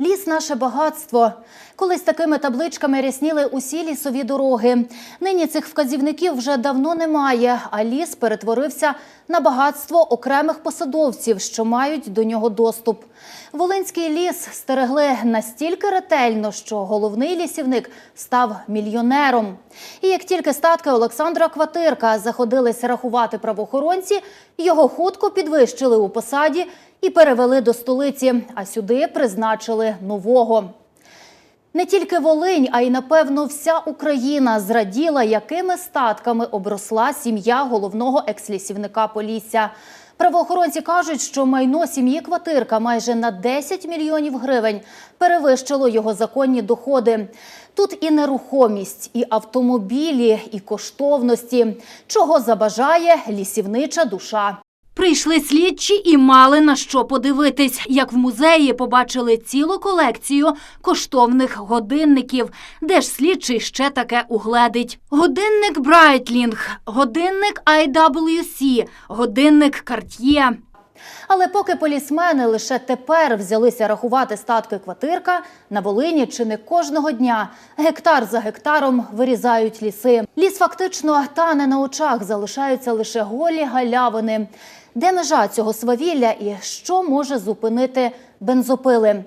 Ліс наше багатство. Колись такими табличками рясніли усі лісові дороги. Нині цих вказівників вже давно немає, а ліс перетворився на багатство окремих посадовців, що мають до нього доступ. Волинський ліс стерегли настільки ретельно, що головний лісівник став мільйонером. І як тільки статки Олександра Кватирка заходились рахувати правоохоронці, його хутко підвищили у посаді і перевели до столиці, а сюди призначили нового. Не тільки Волинь, а й напевно вся Україна зраділа, якими статками обросла сім'я головного екслісівника Полісся. Правоохоронці кажуть, що майно сім'ї Кватирка майже на 10 мільйонів гривень перевищило його законні доходи. Тут і нерухомість, і автомобілі, і коштовності, чого забажає лісівнича душа. Прийшли слідчі і мали на що подивитись. Як в музеї побачили цілу колекцію коштовних годинників. Де ж слідчий ще таке угледить? Годинник Брайтлінг, годинник IWC, годинник Cartier. Але поки полісмени лише тепер взялися рахувати статки квартирка, на Волині чи не кожного дня гектар за гектаром вирізають ліси. Ліс фактично тане на очах, залишаються лише голі галявини. Де межа цього свавілля і що може зупинити бензопили?